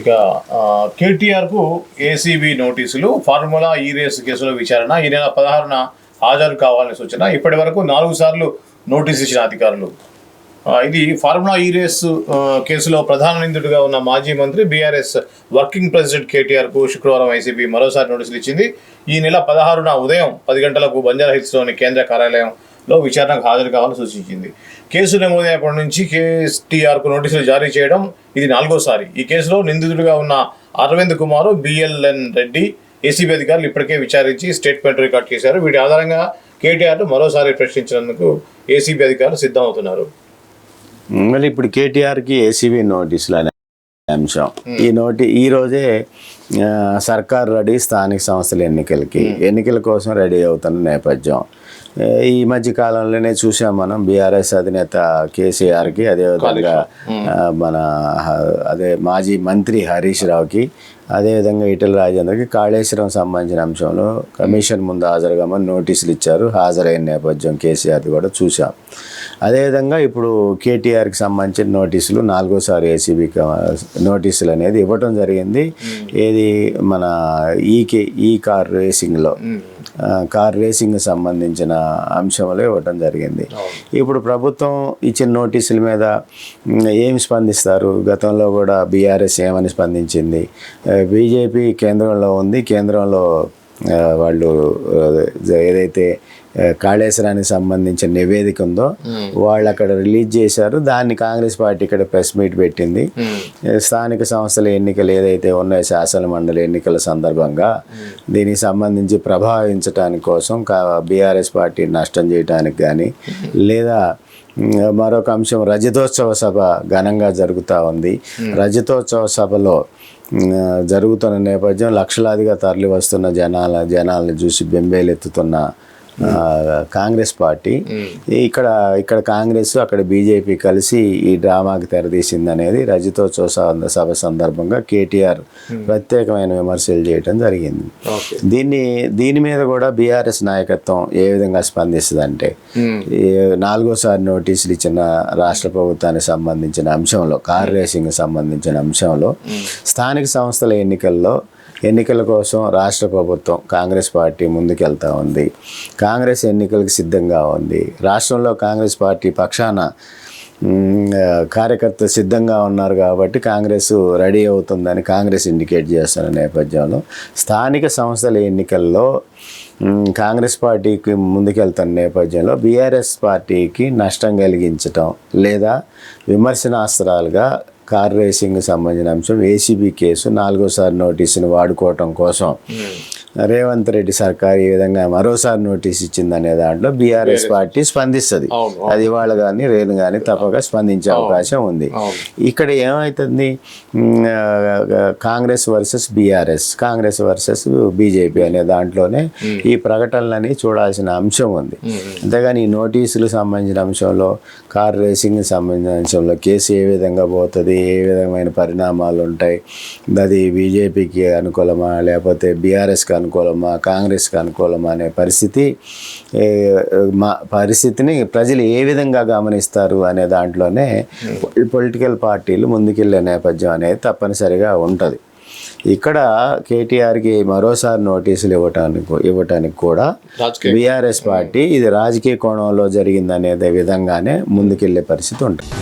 ఇక కేటీఆర్కు ఏసీబీ నోటీసులు ఫార్ములా ఈ రేస్ కేసులో విచారణ ఈ నెల పదహారున హాజరు కావాలని సూచన ఇప్పటి వరకు నాలుగు సార్లు నోటీస్ ఇచ్చిన అధికారులు. ఇది ఫార్ములా ఈ రేస్ కేసులో ప్రధాన నిందితుడిగా ఉన్న మాజీ మంత్రి బీఆర్ఎస్ వర్కింగ్ ప్రెసిడెంట్ కేటీఆర్కు శుక్రవారం ఐసీబీ మరోసారి నోటీసులు ఇచ్చింది. ఈ నెల పదహారున ఉదయం పది గంటలకు బంజారా కేంద్ర కేంద్ర కార్యాలయంలో విచారణకు హాజరు కావాలని సూచించింది. కేసు నమోదైనప్పటి నుంచి కేఎస్టీఆర్కు నోటీసులు జారీ చేయడం ఇది నాలుగోసారి. ఈ కేసులో నిందితుడిగా ఉన్న అరవింద్ కుమార్ బిఎల్ఎన్ రెడ్డి ఏసీబీ అధికారులు ఇప్పటికే విచారించి స్టేట్మెంట్ రికార్డ్ చేశారు. వీటి ఆధారంగా కేటీఆర్ మరోసారి ప్రశ్నించినందుకు ఏసీబీ అధికారులు సిద్ధమవుతున్నారు. మళ్ళీ ఇప్పుడు కేటీఆర్కి ఏసీబీ నోటీసులు అనే అంశం. ఈ నోటి ఈ రోజే సర్కార్ రెడీ స్థానిక సంస్థల ఎన్నికలకి. ఎన్నికల కోసం రెడీ అవుతున్న నేపథ్యం. ఈ మధ్య కాలంలోనే చూసాం మనం బీఆర్ఎస్ అధినేత కేసీఆర్కి అదేవిధంగా మన అదే మాజీ మంత్రి హరీష్ రావుకి అదేవిధంగా ఈటెల రాజేందర్కి కాళేశ్వరం సంబంధించిన అంశంలో కమిషన్ ముందు హాజరుగామని నోటీసులు ఇచ్చారు. హాజరైన నేపథ్యం కేసీఆర్ది కూడా చూసాం అదేవిధంగా ఇప్పుడు కేటీఆర్కి సంబంధించిన నోటీసులు నాలుగోసారి ఏసీబీ నోటీసులు అనేది ఇవ్వటం జరిగింది. ఏది మన ఈ కే ఈ కార్ రేసింగ్లో. కార్ రేసింగ్ సంబంధించిన అంశంలో ఇవ్వటం జరిగింది. ఇప్పుడు ప్రభుత్వం ఇచ్చిన నోటీసుల మీద ఏమి స్పందిస్తారు? గతంలో కూడా బీఆర్ఎస్ ఏమని స్పందించింది? బీజేపీ కేంద్రంలో ఉంది. కేంద్రంలో వాళ్ళు ఏదైతే కాళేశ్వరానికి సంబంధించిన నివేదిక ఉందో వాళ్ళు అక్కడ రిలీజ్ చేశారు. దాన్ని కాంగ్రెస్ పార్టీ ఇక్కడ ప్రెస్ మీట్ పెట్టింది. స్థానిక సంస్థల ఎన్నికలు ఏదైతే ఉన్నాయో శాసన మండలి ఎన్నికల సందర్భంగా దీనికి సంబంధించి ప్రభావించడానికి కోసం బీఆర్ఎస్ పార్టీ నష్టం చేయడానికి కానీ లేదా మరొక అంశం రజతోత్సవ సభ ఘనంగా జరుగుతూ ఉంది. రజతోత్సవ సభలో జరుగుతున్న నేపథ్యం లక్షలాదిగా తరలి వస్తున్న జనాల జనాలను చూసి బెంబేలెత్తుతున్న కాంగ్రెస్ పార్టీ. ఇక్కడ ఇక్కడ కాంగ్రెస్ అక్కడ బీజేపీ కలిసి ఈ డ్రామాకి తెరదీసింది అనేది రజతోత్సవ సభ సందర్భంగా కేటీఆర్ ప్రత్యేకమైన విమర్శలు చేయడం జరిగింది. దీన్ని దీని మీద కూడా బీఆర్ఎస్ నాయకత్వం ఏ విధంగా స్పందిస్తుందంటే ఈ నాలుగోసారి నోటీసులు ఇచ్చిన రాష్ట్ర ప్రభుత్వానికి సంబంధించిన అంశంలో కార్ రేసింగ్ సంబంధించిన అంశంలో స్థానిక సంస్థల ఎన్నికల్లో ఎన్నికల కోసం రాష్ట్ర ప్రభుత్వం కాంగ్రెస్ పార్టీ ముందుకెళ్తా ఉంది. కాంగ్రెస్ ఎన్నికలకు సిద్ధంగా ఉంది. రాష్ట్రంలో కాంగ్రెస్ పార్టీ పక్షాన కార్యకర్తలు సిద్ధంగా ఉన్నారు కాబట్టి కాంగ్రెస్ రెడీ అవుతుందని కాంగ్రెస్ ఇండికేట్ చేస్తున్న నేపథ్యంలో స్థానిక సంస్థల ఎన్నికల్లో కాంగ్రెస్ పార్టీకి ముందుకెళ్తున్న నేపథ్యంలో బీఆర్ఎస్ పార్టీకి నష్టం కలిగించటం లేదా విమర్శనాస్త్రాలుగా కార్ రేసింగ్ సంబంధించిన అంశం ఏసీబీ కేసు నాలుగోసారి నోటీసుని వాడుకోవటం కోసం రేవంత్ రెడ్డి సర్కార్ ఈ విధంగా మరోసారి నోటీస్ ఇచ్చిందనే దాంట్లో బీఆర్ఎస్ పార్టీ స్పందిస్తుంది. అది వాళ్ళు కానీ రేణు కానీ తప్పక స్పందించే అవకాశం ఉంది. ఇక్కడ ఏమవుతుంది Congress versus BRS Congress versus BJP అనే దాంట్లోనే ఈ ప్రకటనలని చూడాల్సిన అంశం ఉంది. అంతేగాని ఈ నోటీసులకు సంబంధించిన అంశంలో కార్ రేసింగ్ సంబంధించిన అంశంలో కేసు ఏ విధంగా పోతుంది? ఏ విధమైన పరిణామాలు ఉంటాయి అది బీజేపీకి అనుకూలమా? లేకపోతే బీఆర్ఎస్కి అనుకూలమా? కాంగ్రెస్కి అనుకూలమా అనే పరిస్థితి? మా పరిస్థితిని ప్రజలు ఏ విధంగా గమనిస్తారు అనే దాంట్లోనే పొలిటికల్ పార్టీలు ముందుకెళ్ళే నేపథ్యం అనేది తప్పనిసరిగా ఉంటుంది. ఇక్కడ కేటీఆర్కి మరోసారి నోటీసులు ఇవ్వటానికి ఇవ్వటానికి కూడా బీఆర్ఎస్ పార్టీ ఇది రాజకీయ కోణంలో జరిగిందనే విధంగానే ముందుకెళ్ళే పరిస్థితి ఉంటుంది.